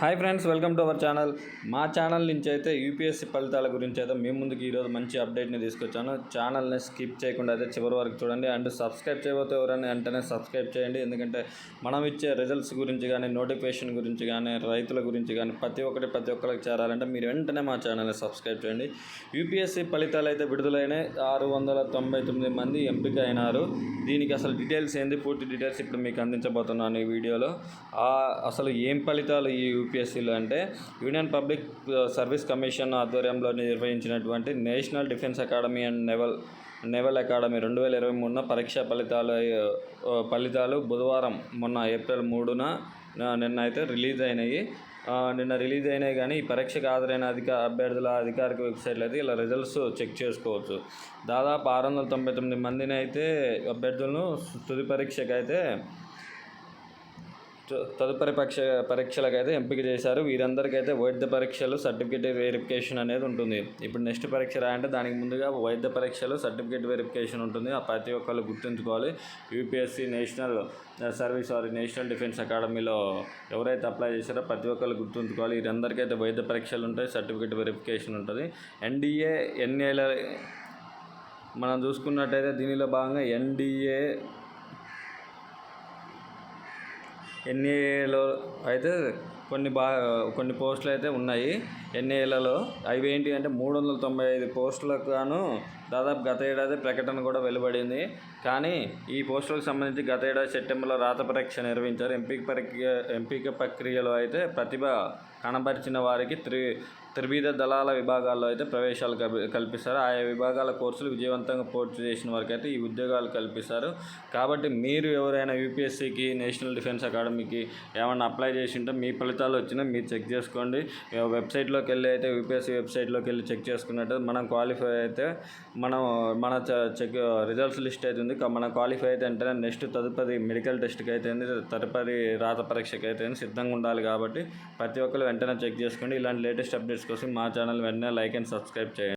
Hi friends welcome to our channel. మా channel నుంచి అయితే యూపీఎస్సీ ఫలితాల గురించి అయితే మీ ముందుకు ఈరోజు మంచి అప్డేట్ని తీసుకొచ్చాను. ఛానల్ని స్కిప్ చేయకుండా అయితే చివరి వరకు చూడండి. అండ్ సబ్స్క్రైబ్ చేయబోతే ఎవరైనా వెంటనే సబ్స్క్రైబ్ చేయండి. ఎందుకంటే మనం ఇచ్చే రిజల్ట్స్ గురించి కానీ నోటిఫికేషన్ గురించి కానీ రైతుల గురించి కానీ ప్రతి ఒక్కటి ప్రతి ఒక్కరికి చేరాలంటే మీరు వెంటనే మా ఛానల్ని సబ్స్క్రైబ్ చేయండి. యూపీఎస్సీ ఫలితాలు అయితే విడుదలైనాయి. ఆరు వందల తొంభై తొమ్మిది మంది ఎంపిక అయినారు దీనికి అసలు డీటెయిల్స్ ఏంది? పూర్తి డీటెయిల్స్ ఇప్పుడు మీకు అందించబోతున్నాను ఈ వీడియోలో. అసలు ఏం ఫలితాలు ఈ యూపీఎస్సీలో అంటే యూనియన్ పబ్లిక్ సర్వీస్ కమిషన్ ఆధ్వర్యంలో నిర్వహించినటువంటి National Defence Academy and naval naval academy రెండు వేల ఇరవై మూడున పరీక్ష ఫలితాలు ఫలితాలు బుధవారం మొన్న ఏప్రిల్ మూడున నిన్న అయితే రిలీజ్ అయినాయి. నిన్న రిలీజ్ అయినాయి కానీ ఈ పరీక్షకు హాజరైన అధిక అభ్యర్థుల అధికారిక వెబ్సైట్లో అయితే ఇలా రిజల్ట్స్ చెక్ చేసుకోవచ్చు. దాదాపు ఆరు వందల తొంభై తొమ్మిది మందిని అయితే అభ్యర్థులను తుది పరీక్షకు అయితే తదుపరి పరీక్ష పరీక్షలకైతే ఎంపిక చేశారు. వీరందరికైతే వైద్య పరీక్షలు సర్టిఫికేట్ వెరిఫికేషన్ అనేది ఉంటుంది. ఇప్పుడు నెక్స్ట్ పరీక్ష రాయంటే దానికి ముందుగా వైద్య పరీక్షలు సర్టిఫికేట్ వెరిఫికేషన్ ఉంటుంది. ఆ ప్రతి ఒక్కళ్ళు గుర్తుంచుకోవాలి. UPSC National Service sorry National Defence అకాడమీలో ఎవరైతే అప్లై చేశారో ప్రతి ఒక్కళ్ళు గుర్తుంచుకోవాలి. వీరందరికైతే వైద్య పరీక్షలు ఉంటాయి సర్టిఫికేట్ వెరిఫికేషన్ ఉంటుంది. ఎన్డీఏ ఎన్ఏల మనం చూసుకున్నట్టయితే దీనిలో భాగంగా ఎన్డీఏ ఎన్ఏలో అయితే కొన్ని బా కొన్ని పోస్టులు అయితే ఉన్నాయి. ఎన్ఏలలో అవి ఏంటి అంటే మూడు వందల తొంభై ఐదు పోస్టులకు గాను దాదాపు గత ఏడాది ప్రకటన కూడా వెలువడింది. కానీ ఈ పోస్టులకు సంబంధించి గత ఏడాది సెప్టెంబర్లో రాత పరీక్ష నిర్వహించారు. ఎంపిక ప్రక్రియ ఎంపిక ప్రక్రియలో అయితే ప్రతిభ కనబరిచిన వారికి త్రి త్రివిధ దళాల విభాగాల్లో అయితే ప్రవేశాలు కల్పిస్తారు. ఆయా విభాగాల కోర్సులు విజయవంతంగా పూర్తి చేసిన వారికి అయితే ఈ ఉద్యోగాలు కల్పిస్తారు. కాబట్టి మీరు ఎవరైనా యూపీఎస్సీకి నేషనల్ డిఫెన్స్ అకాడమీకి ఏమైనా అప్లై చేసి ఉంటే మీ ఫలితాలు వచ్చినా మీరు చెక్ చేసుకోండి. వెబ్సైట్లోకి వెళ్ళి అయితే యూపీఎస్సీ వెబ్సైట్లోకి వెళ్ళి చెక్ చేసుకున్నట్టు మనం క్వాలిఫై అయితే మనం మన చ- చెక్ రిజల్ట్స్ లిస్ట్ అయితే ఉంది. మనం క్వాలిఫై అయితే వెంటనే నెక్స్ట్ తదుపరి మెడికల్ టెస్ట్కి అయితే తదుపరి రాత పరీక్షకి అయితే సిద్ధంగా ఉండాలి కాబట్టి ప్రతి ఒక్కరు వెంటనే చెక్ చేసుకోండి. ఇలాంటి లేటెస్ట్ అప్డేట్స్ అప్డేట్స్ కోసం మా ఛానల్ వెంటనే లైక్ అండ్ సబ్స్క్రైబ్ చేయండి.